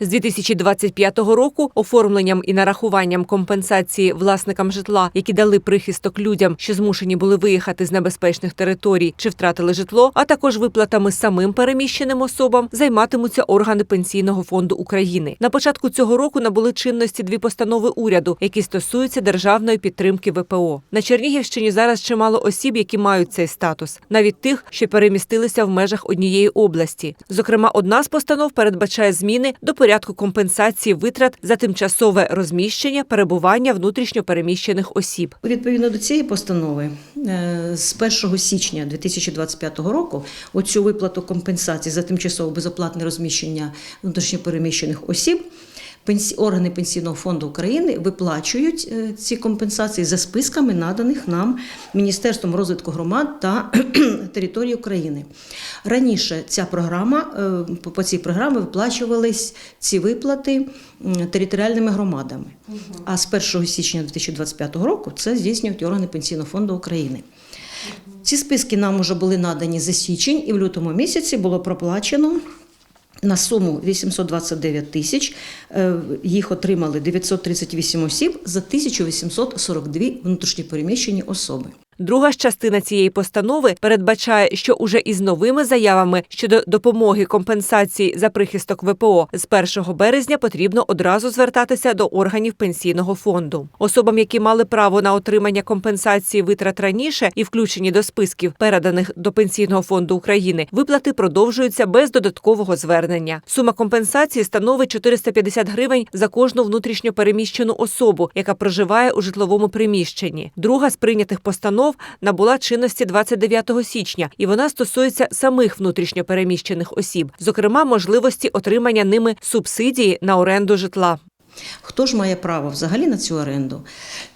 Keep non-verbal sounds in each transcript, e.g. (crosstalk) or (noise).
З 2025 року оформленням і нарахуванням компенсації власникам житла, які дали прихисток людям, що змушені були виїхати з небезпечних територій чи втратили житло, а також виплатами самим переміщеним особам, займатимуться органи пенсійного фонду України. На початку цього року набули чинності дві постанови уряду, які стосуються державної підтримки ВПО. На Чернігівщині зараз чимало осіб, які мають цей статус, навіть тих, що перемістилися в межах однієї області. Зокрема, одна з постанов передбачає зміни до порядку компенсації витрат за тимчасове розміщення перебування внутрішньо переміщених осіб. Відповідно до цієї постанови, е, з 1 січня 2025 року оцю виплату компенсації за тимчасове безоплатне розміщення внутрішньопереміщених осіб органи Пенсійного фонду України виплачують е, ці компенсації за списками, наданих нам Міністерством розвитку громад та (clears throat) території України. Раніше ця програма е, по- цій програмі виплачувались ці виплати територіальними громадами. А з 1 січня 2025 року це здійснюють органи Пенсійного фонду України. Ці списки нам вже були надані за січень, і в лютому місяці було проплачено на суму 829 тисяч. Е, Їх отримали 938 осіб за 1842 внутрішньопереміщені особи. Друга ж частина цієї постанови передбачає, що уже із новими заявами щодо допомоги компенсації за прихисток ВПО з 1 березня потрібно одразу звертатися до органів пенсійного фонду. Особам, які мали право на отримання компенсації витрат раніше і включені до списків, переданих до пенсійного фонду України, виплати продовжуються без додаткового звернення. Сума компенсації становить 450 гривень за кожну внутрішньо переміщену особу, яка проживає у житловому приміщенні. Друга з прийнятих постанов набула чинності 29 січня, і вона стосується самих внутрішньо переміщених осіб, зокрема можливості отримання ними субсидії на оренду житла. Хто ж має право взагалі на цю оренду?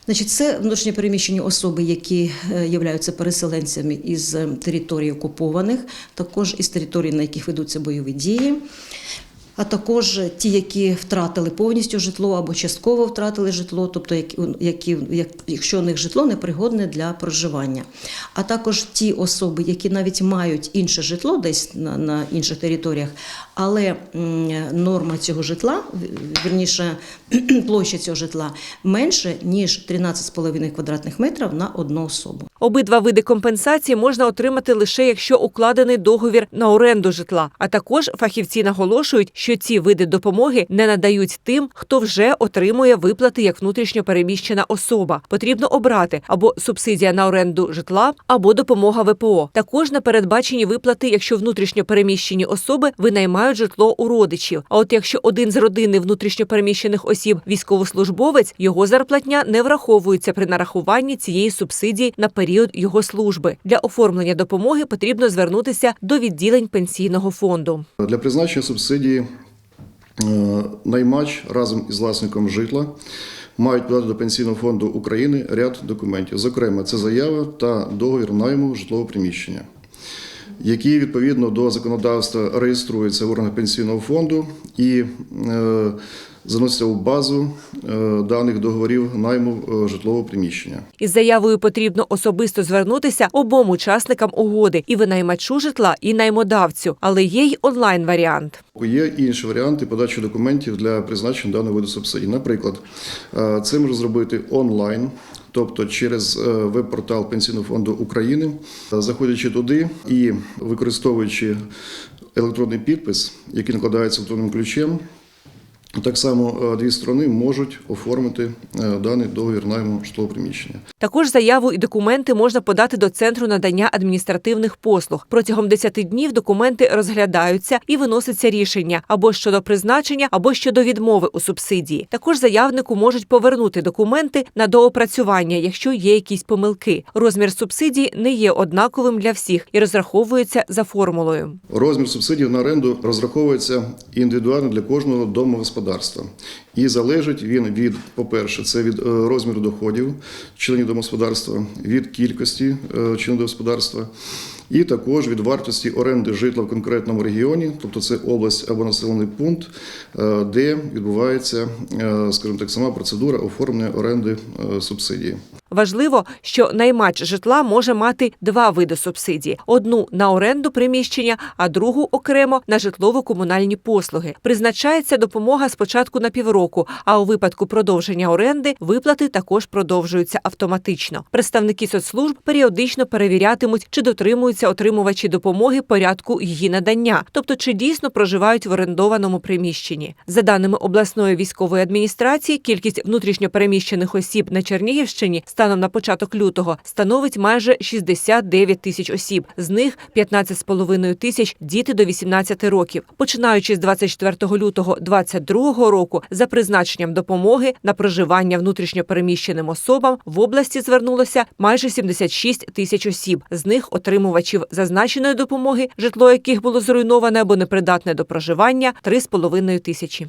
Значить, це внутрішньопереміщені особи, які е, являються переселенцями із е, територій окупованих, також із територій, на яких ведуться бойові дії. А також ті, які втратили повністю житло або частково втратили житло, тобто які, які, як- якщо у них житло непригодне для проживання. А також ті особи, які навіть мають інше житло десь на, на інших територіях, але норма цього житла, вірніше, (clears throat) площа цього житла менше, ніж 13,5 квадратних метрів на одну особу. Обидва види компенсації можна отримати лише якщо укладений договір на оренду житла. А також фахівці наголошують, що ці види допомоги не надають тим, хто вже отримує виплати як внутрішньо переміщена особа. Потрібно обрати або субсидія на оренду житла, або допомога ВПО. Також не передбачені виплати, якщо внутрішньо переміщені особи винаймають житло у родичів. А от якщо один з родини внутрішньо переміщених осіб військовослужбовець, його зарплатня не враховується при нарахуванні цієї субсидії на період його служби. Для оформлення допомоги потрібно звернутися до відділень пенсійного фонду. Для призначення субсидії е, наймач разом із власником житла мають подати до Пенсійного фонду України ряд документів. Зокрема, це заява та договір найму житлового приміщення, які відповідно до законодавства реєструються в органах пенсійного фонду і е, заносяться у базу е, даних договорів найму е, житлового приміщення. Із заявою потрібно особисто звернутися обом учасникам угоди і винаймачу житла, і наймодавцю, але є й онлайн варіант. Є інші варіанти подачі документів для призначення даного виду субсидій. Наприклад, е, це може зробити онлайн. Тобто через веб-портал Пенсійного фонду України, заходячи туди і використовуючи електронний підпис, який накладається електронним ключем, так само е, дві сторони можуть оформити е, даний договір найму житлового приміщення. Також заяву і документи можна подати до центру надання адміністративних послуг. Протягом 10 днів документи розглядаються і виноситься рішення або щодо призначення, або щодо відмови у субсидії. Також заявнику можуть повернути документи на доопрацювання, якщо є якісь помилки. Розмір субсидії не є однаковим для всіх і розраховується за формулою. Розмір субсидій на оренду розраховується індивідуально для кожного домогосподарства. І залежить він від, по-перше, це від е, розміру доходів членів домогосподарства, від кількості е, членів домогосподарства і також від вартості оренди житла в конкретному регіоні, тобто це область або населений пункт, е, де відбувається, е, скажімо так, сама процедура оформлення оренди е, субсидії. Важливо, що наймач житла може мати два види субсидії: одну на оренду приміщення, а другу окремо на житлово-комунальні послуги. Призначається допомога спочатку на півроку, а у випадку продовження оренди виплати також продовжуються автоматично. Представники соцслужб періодично перевірятимуть, чи дотримуються отримувачі допомоги порядку її надання, тобто чи дійсно проживають в орендованому приміщенні. За даними обласної військової адміністрації, кількість внутрішньопереміщених осіб на Чернігівщині станом на початок лютого становить майже 69 тисяч осіб. З них 15,5 тисяч діти до 18 років. Починаючи з 24 лютого 2022 року, за призначенням допомоги на проживання внутрішньопереміщеним особам в області звернулося майже 76 тисяч осіб. З них отримувачів зазначеної допомоги, житло яких було зруйноване або непридатне до проживання 3,5 тисячі.